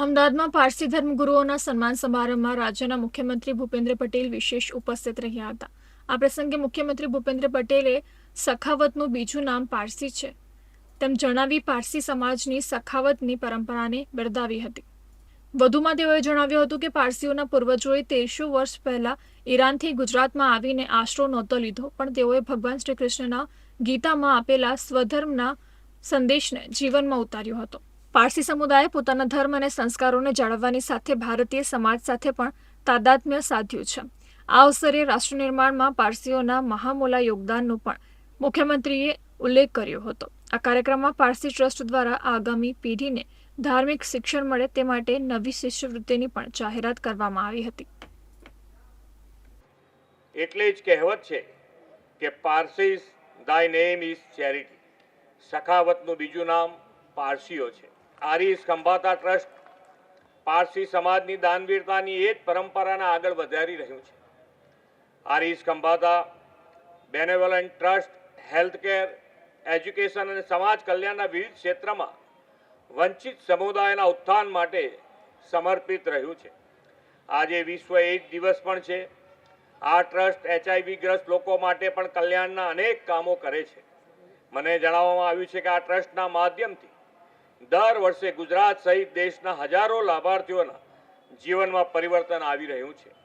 અમદાવાદમાં પારસી ધર્મગુરુઓના સન્માન સમારંભમાં રાજ્યના મુખ્યમંત્રી ભૂપેન્દ્ર પટેલ વિશેષ ઉપસ્થિત રહ્યા હતા. આ પ્રસંગે મુખ્યમંત્રી ભૂપેન્દ્ર પટેલે સખાવતનું બીજું નામ પારસી છે. તેમ જણાવી પારસી સમાજની સખાવતની પરંપરાને બિરદાવી હતી. વધુમાં તેઓએ જણાવ્યું હતું કે પારસીઓના પૂર્વજોએ તેરસો વર્ષ પહેલા ઈરાનથી ગુજરાતમાં આવીને આશરો નહોતો લીધો, પણ તેઓએ ભગવાન શ્રી કૃષ્ણના ગીતામાં આપેલા સ્વધર્મના સંદેશને જીવનમાં ઉતાર્યો હતો. પારસી સમુદાયે પોતાના ધર્મ અને સંસ્કારોને જાળવવાની સાથે ભારતીય સમાજ સાથે પણ તાદાત્મ્ય સાધ્યું છે. આ અવસરે રાષ્ટ્ર નિર્માણમાં પારસીઓના મહામોલા યોગદાનનો પણ મુખ્યમંત્રીએ ઉલ્લેખ કર્યો હતો. આ કાર્યક્રમમાં પારસી ટ્રસ્ટ દ્વારા આગામી પેઢીને ધાર્મિક શિક્ષણ મળે તે માટે નવી શિષ્યવૃત્તિની પણ જાહેરાત કરવામાં આવી હતી. એટલે જ કહેવત છે કે Parsis thy name is charity. સખાવતનું બીજું નામ પારસીઓ છે. આરી ખંભાતા ટ્રસ્ટ પારસી સમાજની દાનવીરતાની એ જ પરંપરાને આગળ વધારી રહ્યું છે. Ari Khambhata benevolent trust, healthcare, education અને સમાજ કલ્યાણના વિવિધ ક્ષેત્રમાં વંચિત સમુદાયના ઉત્થાન માટે સમર્પિત રહ્યું છે. આજે વિશ્વ એઇડ દિવસ પણ છે. આ ટ્રસ્ટ એચઆઈવી ગ્રસ્ત લોકો માટે પણ કલ્યાણના અનેક કામો કરે છે. મને જણાવવામાં આવ્યું છે કે આ ટ્રસ્ટના માધ્યમથી દર વર્ષે ગુજરાત સહિત દેશના હજારો લાભાર્થીઓના જીવનમાં પરિવર્તન આવી રહ્યું છે.